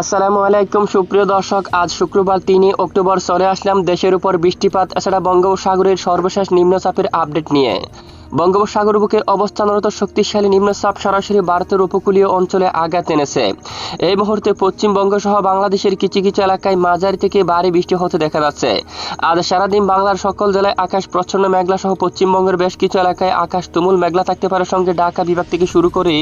আসসালামু আলাইকুম, সুপ্রিয় দর্শক। আজ শুক্রবার তিনই অক্টোবর চলে আসলাম দেশের উপর বৃষ্টিপাত, এছাড়া বঙ্গোপসাগরের সর্বশেষ নিম্নচাপের আপডেট নিয়ে। বঙ্গোপসাগর বুকে অবস্থানরত শক্তিশালী নিম্নচাপ সরাসরি ভারতের উপকূলীয় অঞ্চলে আঘাত এনেছে। এই মুহূর্তে পশ্চিমবঙ্গ সহ বাংলাদেশের কিছু কিছু এলাকায় মাঝারি থেকে ভারী বৃষ্টি হতে দেখা যাচ্ছে। আজ সারাদিন বাংলার সকল জেলায় আকাশ প্রচ্ছন্ন মেঘলা সহ পশ্চিমবঙ্গের বেশ কিছু এলাকায় আকাশ তুমুল মেঘলা থাকতে পারে। সঙ্গে ঢাকা বিভাগ থেকে শুরু করে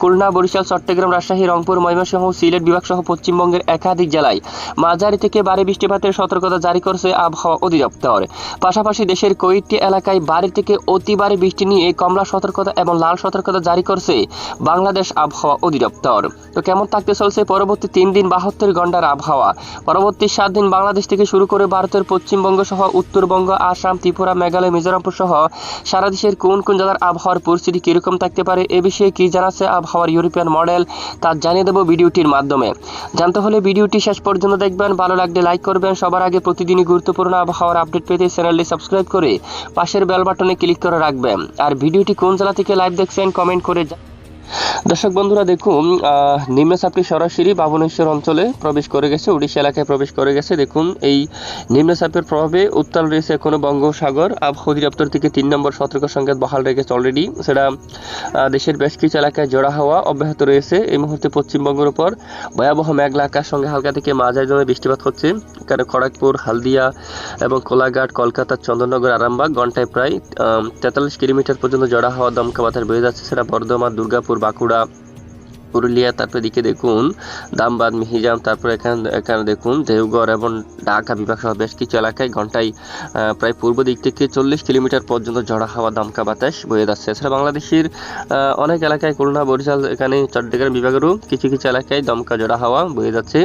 খুলনা, বরিশাল, চট্টগ্রাম, রাজশাহী, রংপুর, ময়মনসিংহ, সিলেট বিভাগ সহ পশ্চিমবঙ্গের একাধিক জেলায় মাঝারি থেকে ভারী বৃষ্টিপাতের সতর্কতা জারি করছে আবহাওয়া অধিদপ্তর। পাশাপাশি দেশের কয়েকটি এলাকায় ভারী থেকে অতি ভারী বৃষ্টি নিয়ে কমলা সতর্কতা এবং লাল সতর্কতা জারি করছে বাংলাদেশ আবহাওয়া অধিদপ্তর। তো কেমন থাকতে চলছে পরবর্তী তিন দিন বাহাত্তর ঘণ্টার আবহাওয়া? পরবর্তী সাত দিন বাংলাদেশ থেকে শুরু করে ভারতের পশ্চিমবঙ্গ সহ উত্তরবঙ্গ, আসাম, ত্রিপুরা, মেঘালয়, মিজোরামপুর সহ সারা দেশের কোন কোন জেলার আবহাওয়ার পরিস্থিতি কীরকম থাকতে পারে এ বিষয়ে কি জানাচ্ছে আবহাওয়ার ইউরোপিয়ান মডেল তা জানিয়ে দেবো ভিডিওটির মাধ্যমে। জানতে হলে ভিডিওটি শেষ পর্যন্ত দেখবেন, ভালো লাগলে লাইক করবেন, সবার আগে প্রতিদিনই গুরুত্বপূর্ণ আবহাওয়ার আপডেট পেতে চ্যানেলটি সাবস্ক্রাইব করে পাশের বেল বাটনে ক্লিক করে রাখবেন। আর ভিডিওটি কোন জেলা থেকে লাইভ দেখছেন কমেন্ট করে দর্শক বন্ধুরা, দেখুন নিম্নচাপটি সরাসরি বাবনেশ্বর অঞ্চলে প্রবেশ করে গেছে, উড়িষ্যা এলাকায় প্রবেশ করে গেছে। দেখুন, এই নিম্নচাপের প্রভাবে উত্তাল রয়েছে এখনও বঙ্গোপসাগর। আবহাওয়া অধিদপ্তর থেকে তিন নম্বর সতর্ক সংকেত বহাল রেখেছে অলরেডি সেটা দেশের বেশ কিছু এলাকায় জোড়া হাওয়া অব্যাহত রয়েছে। এই মুহূর্তে পশ্চিমবঙ্গের উপর ভয়াবহ মেঘলা আকাশ সঙ্গে হালকা থেকে মাঝারি জমে বৃষ্টিপাত হচ্ছে। এখানে খড়গপুর, হালদিয়া এবং কোলাঘাট, কলকাতা, চন্দননগর, আরামবাগ ঘন্টায় প্রায় তেতাল্লিশ কিলোমিটার পর্যন্ত জোড়া হাওয়া দমকা বাতাস বয়ে যাচ্ছে। সেটা বর্ধমান, দুর্গাপুর বাঁকুড়া, পুরুলিয়া, তারপরে দিকে দেখুন, দামবাদ, মিহিজাম, তারপর এখানে এখানে দেখুন, দেওঘর এবং ঢাকা বিভাগ সহ বেশ কিছু এলাকায় ঘন্টায় প্রায় পূর্ব দিক থেকে চল্লিশ কিলোমিটার পর্যন্ত ঝড়া হাওয়া, দমকা বাতাস বয়ে যাচ্ছে। এছাড়া বাংলাদেশের অনেক এলাকায় খুলনা, বরিশাল, এখানে চট্টগ্রাম বিভাগেরও কিছু কিছু এলাকায় দমকা জড়া হাওয়া বয়ে যাচ্ছে।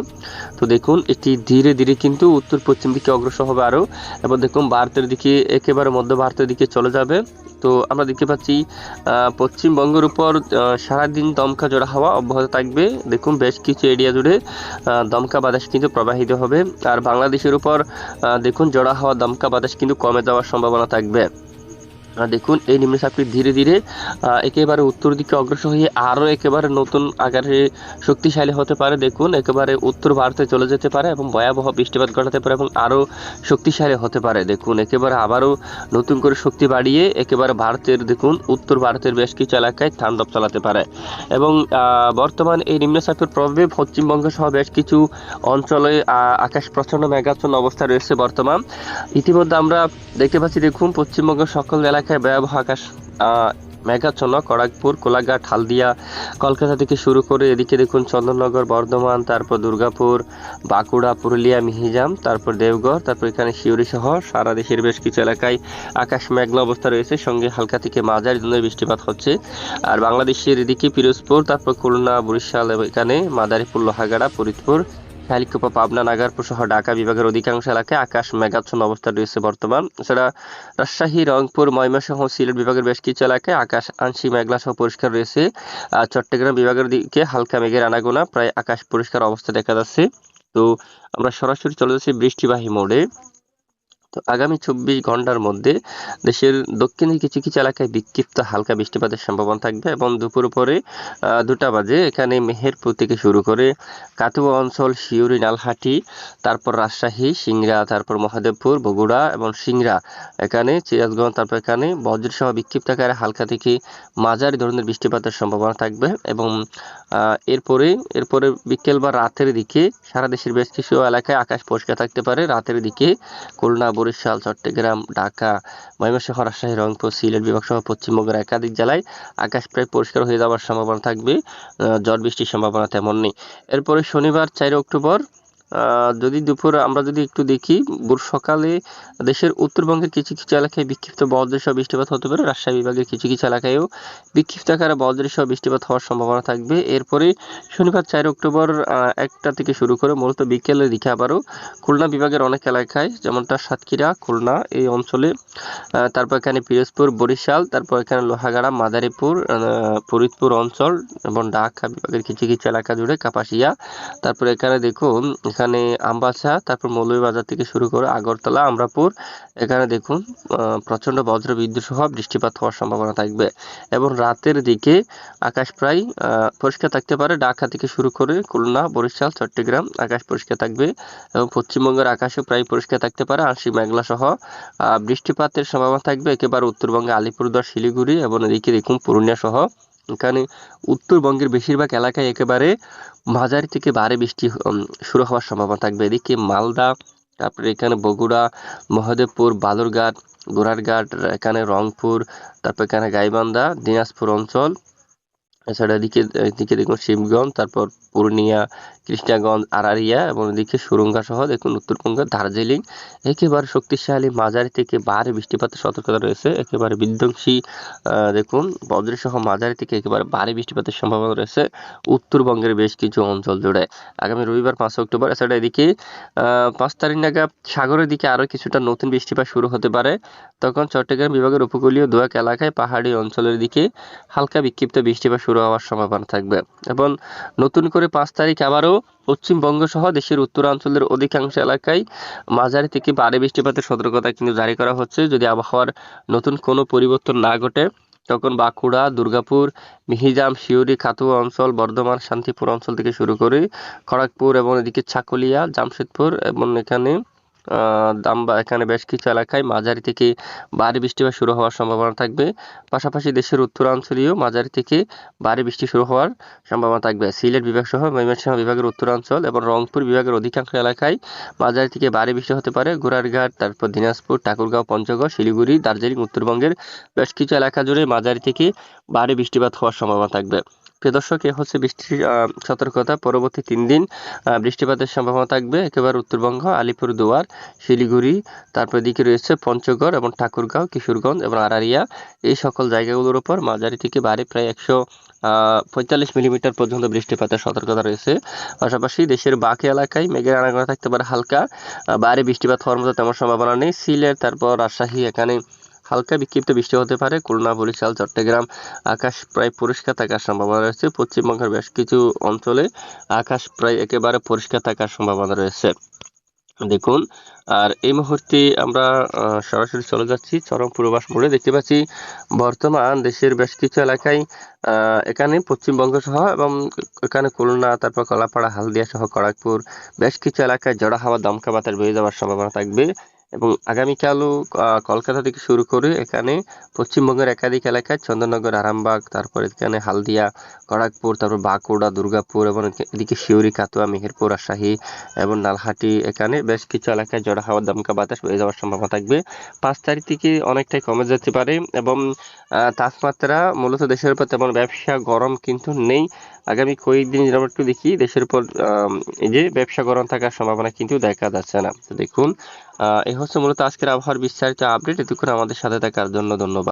তো দেখুন, এটি ধীরে ধীরে কিন্তু উত্তর পশ্চিম দিকে অগ্রসর হবে আরও। এবং দেখুন, ভারতের দিকে, একেবারে মধ্য ভারতের দিকে চলে যাবে। তো আমরা দেখতে পাচ্ছি পশ্চিমবঙ্গের উপর সারাদিন দমকা জোড়া হাওয়া অব্যাহত থাকবে। দেখুন, বেশ কিছু এরিয়া জুড়ে দমকা বাতাস কিন্তু প্রবাহিত হবে। আর বাংলাদেশের উপর দেখুন, জোড়া হাওয়া, দমকা বাতাস কিন্তু কমে যাওয়ার সম্ভাবনা থাকবে। দেখুন, এই নিম্নচাপটি ধীরে ধীরে একেবারে উত্তর দিকে অগ্রসর হয়ে আরও একেবারে নতুন আকারে শক্তিশালী হতে পারে। দেখুন, একেবারে উত্তর ভারতে চলে যেতে পারে এবং ভয়াবহ বৃষ্টিপাত ঘটাতে পারে এবং আরও শক্তিশালী হতে পারে। দেখুন, একেবারে আবারও নতুন করে শক্তি বাড়িয়ে একেবারে ভারতের, দেখুন, উত্তর ভারতের বেশ কিছু এলাকায় তাণ্ডব চালাতে পারে। এবং বর্তমান এই নিম্নচাপের প্রভাবে পশ্চিমবঙ্গ সহ বেশ কিছু অঞ্চলে আকাশ প্রচণ্ড মেঘাচ্ছন্ন অবস্থা রয়েছে বর্তমান। ইতিমধ্যে আমরা দেখতে পাচ্ছি, দেখুন, পশ্চিমবঙ্গের সকল এলাকায় ভয়াবহ আকাশ মেঘাচ্ছন্ন খড়গপুর কোলাঘাট, হালদিয়া, কলকাতা থেকে শুরু করে এদিকে দেখুন চন্দননগর, বর্ধমান, তারপর দুর্গাপুর, বাঁকুড়া, পুরুলিয়া, মিহিজাম, তারপর দেওঘর, তারপর এখানে শিউরি সহ সারা দেশের বেশ কিছু এলাকায় আকাশ মেঘলা অবস্থা রয়েছে। সঙ্গে হালকা থেকে মাঝারি ধরনের বৃষ্টিপাত হচ্ছে। আর বাংলাদেশের এদিকে পিরোজপুর, তারপর খুলনা, বরিশাল এখানে মাদারীপুর, লোহাগাড়া, ফরিদপুর শালিকোপা পাবনা নাগারপুর সহ ঢাকা বিভাগের অধিকাংশ এলাকায় আকাশ মেঘাচ্ছন্ন অবস্থা রয়েছে বর্তমান। এছাড়া রাজশাহী, রংপুর, ময়মনসিংহ সিলেট বিভাগের বেশ কিছু এলাকায় আকাশ আংশিক মেঘলা সহ পরিষ্কার রয়েছে। চট্টগ্রাম বিভাগের দিকে হালকা মেঘের আনাগোনা, প্রায় আকাশ পরিষ্কার অবস্থা দেখা যাচ্ছে। তো আমরা সরাসরি চলে যাচ্ছি বৃষ্টিবাহী মোড়ে। তো আগামী চব্বিশ ঘণ্টার মধ্যে দেশের দক্ষিণের কিছু কিছু এলাকায় বিক্ষিপ্ত হালকা বৃষ্টিপাতের সম্ভাবনা থাকবে এবং দুপুর পরে দুটা বাজে এখানে মেহেরপুর থেকে শুরু করে কাতুয়া অঞ্চল শিউরি নালহাটি, তারপর রাজশাহী, সিংড়া, তারপর মহাদেবপুর, বগুড়া এবং সিংড়া এখানে, সিরাজগঞ্জ, তারপর এখানে বজ্রসহ বিক্ষিপ্ত আকারে হালকা থেকে মাঝারি ধরনের বৃষ্টিপাতের সম্ভাবনা থাকবে এবং এরপরে এরপরে বিকেল বা রাতের দিকে সারা দেশের বেশ কিছু এলাকায় আকাশ পরিষ্কার থাকতে পারে। রাতের দিকে খুলনা বরিশাল, চট্টগ্রাম, ঢাকা, ময়মনসিংহ, রাজশাহী, রংপুর, সিলেট বিভাগ সহ পশ্চিমবঙ্গের একাধিক জেলায় আকাশ প্রায় পরিষ্কার হয়ে যাওয়ার সম্ভাবনা থাকবে। ঝড় বৃষ্টির সম্ভাবনা তেমন নেই। এরপরে শনিবার, চার অক্টোবর যদি দুপুর আমরা যদি একটু দেখি, ভোর সকালে দেশের উত্তরবঙ্গের কিছু কিছু এলাকায় বিক্ষিপ্ত বজ্রসহ বৃষ্টিপাত হতে পারে। রাজশাহী বিভাগের কিছু কিছু এলাকায়ও বিক্ষিপ্ত আকারে বজ্রসহ বৃষ্টিপাত হওয়ার সম্ভাবনা থাকবে। এরপরে শনিবার চার অক্টোবর একটা থেকে শুরু করে মূলত বিকেলের দিকে আবারও খুলনা বিভাগের অনেক এলাকায়, যেমনটা সাতক্ষীরা, খুলনা এই অঞ্চলে তারপর এখানে পিরোজপুর, বরিশাল, তারপর এখানে লোহাগাড়া, মাদারীপুর ফরিদপুর অঞ্চল এবং ঢাকা বিভাগের কিছু কিছু এলাকা জুড়ে কাপাসিয়া। তারপর এখানে দেখুন এখানে আমবাসা, তারপর মৌলভীবাজার থেকে শুরু করে আগরতলা, আমরাপুর। এখানে দেখুন প্রচণ্ড বজ্র বিদ্যুৎ সহ বৃষ্টিপাত হওয়ার সম্ভাবনা থাকবে। এবং রাতের দিকে আকাশ প্রায় পরিষ্কার থাকতে পারে। ঢাকা থেকে শুরু করে খুলনা, বরিশাল, চট্টগ্রাম আকাশ পরিষ্কার থাকবে এবং পশ্চিমবঙ্গের আকাশও প্রায় পরিষ্কার থাকতে পারে। আংশিক মেঘলা সহ বৃষ্টিপাতের সম্ভাবনা থাকবে। একেবারে উত্তরবঙ্গে আলিপুরদুয়ার, শিলিগুড়ি এবং এদিকে দেখুন, পুরুলিয়া সহ। এখানে উত্তরবঙ্গের বেশিরভাগ এলাকায় একেবারে মাঝারি থেকে ভারী বৃষ্টি শুরু হওয়ার সম্ভাবনা থাকবে। এদিকে মালদা, তারপরে এখানে বগুড়া, মহাদেবপুর, বালুরঘাট গোড়ারঘাট এখানে রংপুর, তারপর এখানে গাইবান্ধা, দিনাজপুর অঞ্চল এছাড়া এদিকে এদিকে দেখুন শিবগঞ্জ, তারপর পূর্ণিয়া, কৃষ্ণাগঞ্জ, আরারিয়া এবং এদিকে সুরঙ্গা সহ দেখুন উত্তরবঙ্গের দার্জিলিং। একেবারে শক্তিশালী মাঝারি থেকে ভারী বৃষ্টিপাতের সতর্কতা রয়েছে। একেবারে বিধ্বংসী দেখুন বজ্রসহ মাঝারি থেকে একেবারে ভারী বৃষ্টিপাতের সম্ভাবনা রয়েছে উত্তরবঙ্গের বেশ কিছু অঞ্চল জুড়ে। আগামী রবিবার পাঁচ অক্টোবর, এছাড়া এদিকে পাঁচ তারিখ নাগাদ সাগরের দিকে আরও কিছুটা নতুন বৃষ্টিপাত শুরু হতে পারে। তখন চট্টগ্রাম বিভাগের উপকূলীয় দোয়াক এলাকায় পাহাড়ি অঞ্চলের দিকে হালকা বিক্ষিপ্ত বৃষ্টিপাত শুরু হওয়ার সম্ভাবনা থাকবে। এবং নতুন করে পাঁচ তারিখ আবারও পশ্চিমবঙ্গ সহ দেশের উত্তরাঞ্চলের অধিকাংশ এলাকায় মাঝারি থেকে ভারী বৃষ্টিপাতের সতর্কতা কিন্তু জারি করা হচ্ছে। যদি আবহাওয়ার নতুন কোনো পরিবর্তন না ঘটে, তখন বাঁকুড়া, দুর্গাপুর, মিহিজাম শিউরি খাতুয়া অঞ্চল, বর্ধমান, শান্তিপুর অঞ্চল থেকে শুরু করে খড়গপুর এবং এদিকে ছাকুলিয়া, জামশেদপুর এবং এখানে দামবা এখানে বেশ কিছু এলাকায় মাঝারি থেকে ভারী বৃষ্টিপাত শুরু হওয়ার সম্ভাবনা থাকবে। পাশাপাশি দেশের উত্তরাঞ্চলীয় মাঝারি থেকে ভারী বৃষ্টি শুরু হওয়ার সম্ভাবনা থাকবে। সিলেট বিভাগ সহ ময়মনসিংহ বিভাগের উত্তরাঞ্চল এবং রংপুর বিভাগের অধিকাংশ এলাকায় মাঝারি থেকে ভারী বৃষ্টি হতে পারে। গোড়ারঘাট তারপর দিনাজপুর, ঠাকুরগাঁও, পঞ্চগড়, শিলিগুড়ি, দার্জিলিং, উত্তরবঙ্গের বেশ কিছু এলাকা জুড়ে মাঝারি থেকে ভারী বৃষ্টিপাত হওয়ার সম্ভাবনা থাকবে। প্রিয় দর্শক, এ হচ্ছে বৃষ্টির সতর্কতা। পরবর্তী তিন দিন বৃষ্টিপাতের সম্ভাবনা থাকবে একেবারে উত্তরবঙ্গ, আলিপুরদুয়ার, শিলিগুড়ি, তারপর এদিকে রয়েছে পঞ্চগড় এবং ঠাকুরগাঁও, কিশোরগঞ্জ এবং আরারিয়া। এই সকল জায়গাগুলোর উপর মাঝারি থেকে ভারী প্রায় একশো পঁয়তাল্লিশ মিলিমিটার পর্যন্ত বৃষ্টিপাতের সতর্কতা রয়েছে। পাশাপাশি দেশের বাকি এলাকায় মেঘের আনাগোনা থাকতে পারে হালকা। ভারী বৃষ্টিপাত হওয়ার মতো তেমন সম্ভাবনা নেই। সিলেট, তারপর রাজশাহী, এখানে হালকা বিক্ষিপ্ত বৃষ্টি হতে পারে। খুলনা, বরিশাল, চট্টগ্রাম আকাশ প্রায় পরিষ্কার থাকার সম্ভাবনা রয়েছে। পশ্চিমবঙ্গের বেশ কিছু অঞ্চলে আকাশ প্রায় একেবারে পরিষ্কার থাকার সম্ভাবনা রয়েছে। দেখুন, আর এই মুহূর্তে আমরা সরাসরি চলে যাচ্ছি চরম পূর্বাস মোড়ে। দেখতে পাচ্ছি বর্তমান দেশের বেশ কিছু এলাকায় এখানে পশ্চিমবঙ্গ সহ এবং এখানে খুলনা, তারপর কলাপাড়া, হালদিয়া সহ, খড়গপুর, বেশ কিছু এলাকায় জড়া হাওয়া দমকা বাতাস বয়ে যাওয়ার সম্ভাবনা থাকবে। এবং আগামীকালও কলকাতা থেকে শুরু করে এখানে পশ্চিমবঙ্গের একাধিক এলাকায় চন্দননগর, আরামবাগ, তারপর এখানে হালদিয়া খড়গপুর তারপর বাঁকুড়া, দুর্গাপুর এবং এদিকে শিউরি কাতুয়া মেহেরপুর, রাজশাহী এবং নালহাটি এখানে বেশ কিছু এলাকায় জড়া হাওয়া, দমকা বাতাস বয়ে যাওয়ার সম্ভাবনা থাকবে। পাঁচ তারিখ থেকে অনেকটাই কমে যেতে পারে এবং তাপমাত্রা মূলত দেশের উপর তেমন ব্যবসা গরম কিন্তু নেই। আগামী কয়েকদিন যদি একটু দেখি, দেশের উপর এই যে ব্যবসা গরম থাকার সম্ভাবনা কিন্তু দেখা যাচ্ছে না। তো দেখুন এই হচ্ছে মূলত আজকের আবহাওয়ার বিস্তারিত আপডেট এতক্ষণ আমাদের সাথে থাকার জন্য ধন্যবাদ।